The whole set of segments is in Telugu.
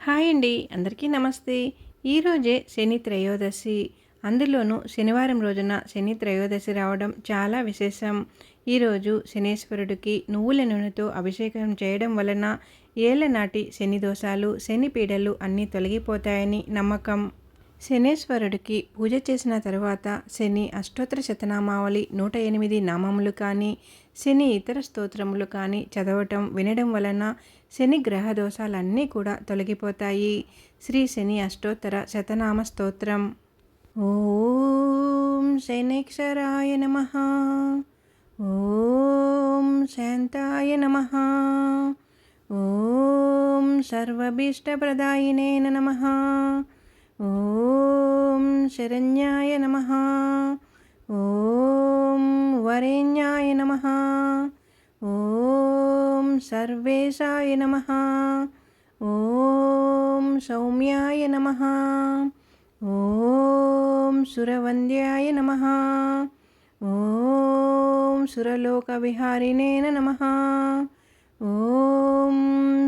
హాయ్ అండి అందరికీ నమస్తే. ఈరోజే శని త్రయోదశి. అందులోనూ శనివారం రోజున శని త్రయోదశి రావడం చాలా విశేషం. ఈరోజు శనేశ్వరుడికి నువ్వుల నూనెతో అభిషేకం చేయడం వలన ఏళ్ళనాటి శని దోషాలు శని పీడలు అన్నీ తొలగిపోతాయని నమ్మకం. శనేశ్వరుడికి పూజ చేసిన తరువాత శని అష్టోత్తర శతనామావళి నూట ఎనిమిది నామములు కానీ శని ఇతర స్తోత్రములు కానీ చదవటం వినడం వలన శని గ్రహ దోషాలన్నీ కూడా తొలగిపోతాయి. శ్రీ శని అష్టోత్తర శతనామ స్తోత్రం. ఓం శనేక్షరాయ నమ. ఓం శాంతాయ నమ. ఓం సర్వభీష్టప్రదాయినే నమ. ఓం శరణ్యాయ నమ. ఓం వరేణ్యాయ నమ. ఓం సర్వేశాయ నమ. ఓం సౌమ్యాయ నమ. ఓం సురవంద్యాయ నమ. ఓం సురలోకవిహారిణే నమ. ఓం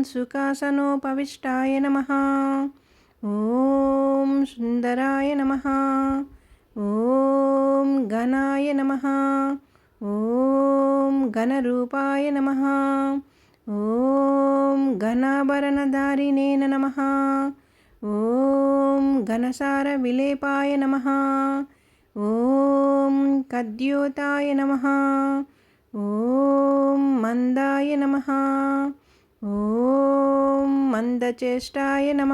సుఖాసనోపవిష్టాయ నమ. ఓం సుందరాయ నమ. ఓం గణాయ నమ. ఓం గణరూపాయ నమ. ఓం గణాభరణధారిణే నమ. ఓం ఘనసార విలేపాయ నమ. ఓం కద్యోతాయ నమ. ఓం మందాయ నమ. ఓం మందచేష్టాయ నమ.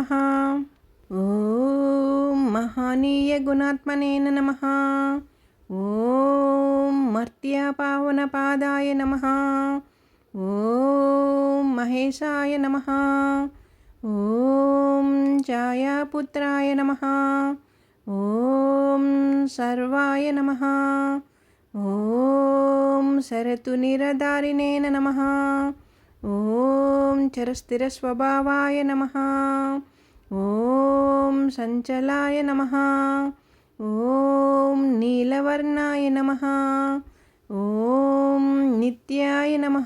ఓం మహనీయ గుణాత్మనేన నమ. ఓం మర్త్యాపావనపాదాయ నమ. ఓం మహేశాయ నమ. ఓం ఛాయాపుత్రాయ నమ. ఓం సర్వాయ నమ. ఓం శరతునిరధారిణే నమ. ఓం చరస్థిరస్వభావాయ నమ. ఓం సంచలాయ నమ. ఓం నీలవర్ణాయ నమ. ఓం నిత్యాయ నమ.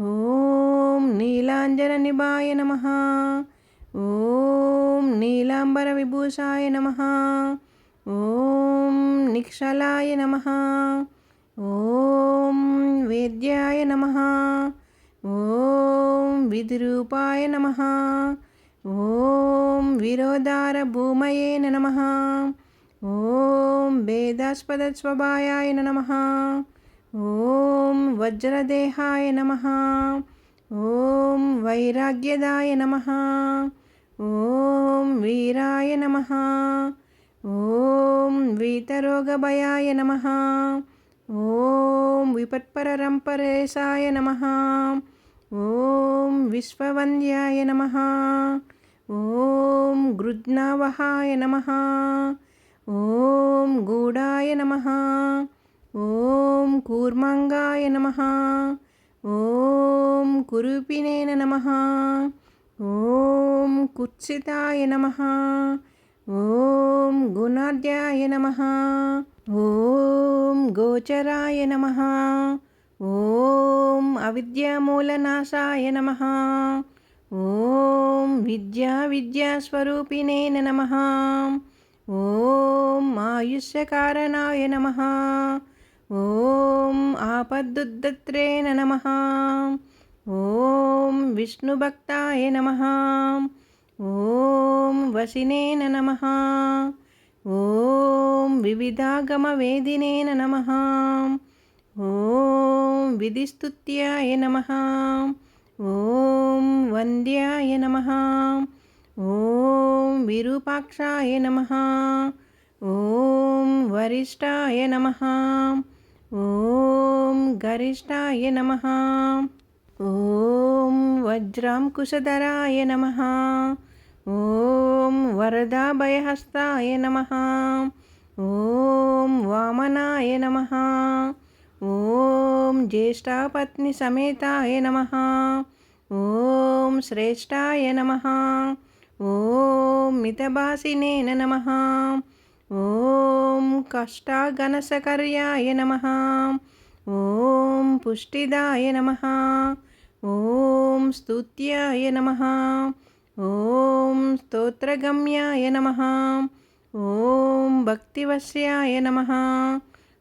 ఓం నీలాంజన నీలాంజననిభాయ నమ. ఓం నీలాంబర విభూషాయ నమ. ఓం నిక్షలాయ నమ. ఓం వేద్యాయ నమ. ఓం విధిరూపాయ నమ. ఓం విరోధార భూమయే నమ. ఓం భేదాస్పదస్వభాయాయ నమ ఓం వజ్రదేహాయ నమ ఓం వైరాగ్యదాయ నమ ఓం వీరాయ నమ ఓం వీతరోగభయాయ నమ ఓం విపత్పరరంపరేశాయ నమ ఓం విశ్వవంద్యాయ నమ ఓం గృజ్నావహాయ నమ ఓం గూడాయ నమ. ఓం కూర్మాంగాయ నమ. ఓం కురుపినేన నమ. ఓం కుత్సితాయ నమ. ఓం గుణాద్యాయ నమ. ఓం గోచరాయ నమ. ఓం అవిద్యామూలనాశాయ నమ. ఓం విద్యా విద్యాస్వరూపిణేన నమ. ఓం ఆయుష్యకారణాయ నమ. ఓం ఆపద్దుద్దత్రే నమ. ఓం విష్ణుభక్తాయ నమ. ఓం వసినే నమ. ఓం వివిధాగమవేదినేన నమ. ఓం విధిస్తుత్యాయ నమ. ఓం వంద్యాయ నమ. ఓం విరూపాక్షాయ నమ. ఓం వరిష్టాయ నమ. ఓం గరిష్టాయ నమ. ఓం వజ్రాంకుశధరాయ నమ. ఓం వరదాభయహస్తాయ నమ. ఓం వామనాయ నమ. ఓం జ్యేష్ఠాపత్ని సమేతాయ నమ. ఓం శ్రేష్టాయ నమ. ఓం మితభాసినే నమ. ఓం కష్టాగణసకర్యాయ నమ. ఓం పుష్టిదాయ నమ. ఓం స్తుత్యాయ నమ. ఓం స్తోత్రగమ్యాయ నమ. ఓం భక్తివశ్యాయ నమ.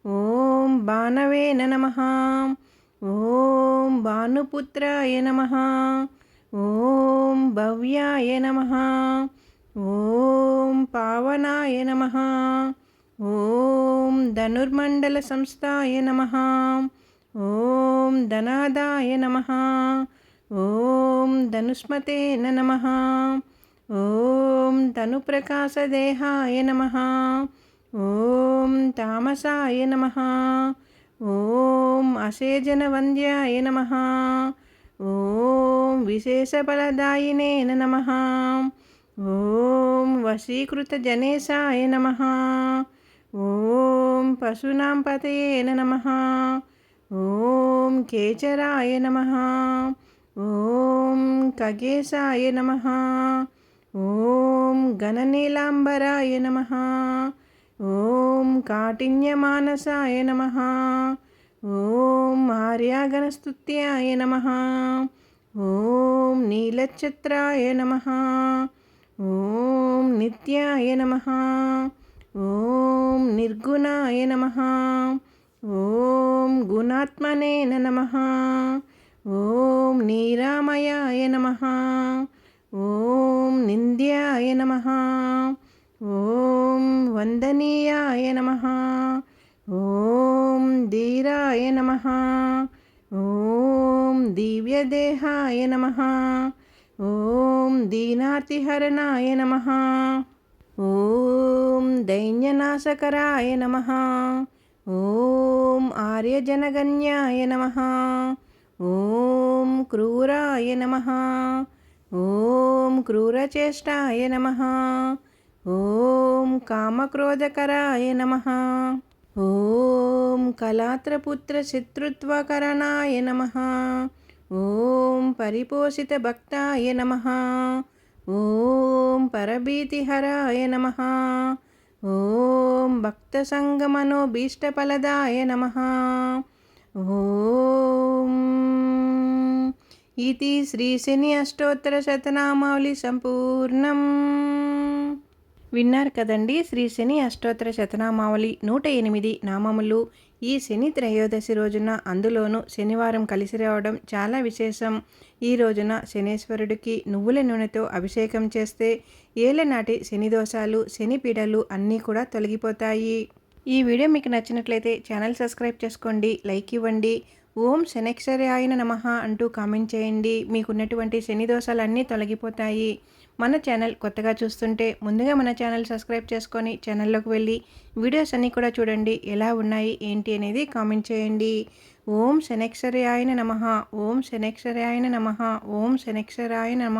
ఓం బాణవేన నమ. ఓం భానుపుత్రాయ నమ. ఓం భవ్యాయ నమ. ఓం పావనాయ నమ. ఓం ధనుర్మండల సంస్థాయ నమ. ఓం ధనాదాయ నమ. ఓం ధనుష్మతే నమ. ఓం ధనుప్రకాశదేహాయ నమ. ఓం తామసాయ నమ. ఓం అసేజనవంద్యాయ నమ. ఓం విశేషఫలదాయినే నమ. ఓం వశీకృతజనేశాయ నమ. ఓం పశూనాం పతయే నమ. ఓం కేచరాయ నమ. ఓం కగేశాయ నమ. ఓం గణనీలాంబరాయ నమ. ఓం కాఠిన్యమానసాయ నమ. ఓం ఆర్యాగణస్తుత్యాయ నమ. ఓం నీలఛత్రాయ నమ. ఓం నిత్యాయ నమ. ఓం నిర్గుణాయ నమ. ఓం గుణాత్మనే నమ. ఓం నీరామయాయ నమ. ఓం నింద్యాయ నమ. ఓం వందనీయాయ నమ. ఓం ధీరాయ నమ. ఓం దివ్యదేహాయ నమ. ఓం దీనాతిహరణాయ నమ. ఓం దైన్యనాశకరాయ నమ. ఓం ఆర్యజనగణ్యాయ నమ. ఓం క్రూరాయ నమ. ఓం క్రూరచేష్టాయ నమ. ఓం కామక్రోధకరాయ నమ. ఓం కళాత్రపుత్ర శత్రుత్వకరణాయ నమ. ఓం పరిపోషిత భక్తాయ నమ. ఓం పరభీతిహరాయ నమ. ఓం భక్తసంగమనోభీష్టఫలదాయ నమ. ఓం ఇది శ్రీ శని అష్టోత్తర శతనామావళి సంపూర్ణం. విన్నారు కదండి శ్రీ శని అష్టోత్తర శతనామావళి నూట ఎనిమిది నామములు. ఈ శని త్రయోదశి రోజున అందులోనూ శనివారం కలిసి రావడం చాలా విశేషం. ఈ రోజున శనేశ్వరుడికి నువ్వుల నూనెతో అభిషేకం చేస్తే ఏళ్ళనాటి శని దోషాలు శని పీడలు అన్నీ కూడా తొలగిపోతాయి. ఈ వీడియో మీకు నచ్చినట్లయితే ఛానల్ సబ్స్క్రైబ్ చేసుకోండి లైక్ ఇవ్వండి. ఓం శనక్షర్యాయన నమ అంటూ కామెంట్ చేయండి. మీకున్నటువంటి శని దోషాలన్నీ తొలగిపోతాయి. మన ఛానల్ కొత్తగా చూస్తుంటే ముందుగా మన ఛానల్ సబ్స్క్రైబ్ చేసుకొని ఛానల్లోకి వెళ్ళి వీడియోస్ అన్నీ కూడా చూడండి. ఎలా ఉన్నాయి ఏంటి అనేది కామెంట్ చేయండి. ఓం శనక్షర్యాయన నమ ఓం శనక్షర్యాయన నమ ఓం శనక్షరాయ నమ.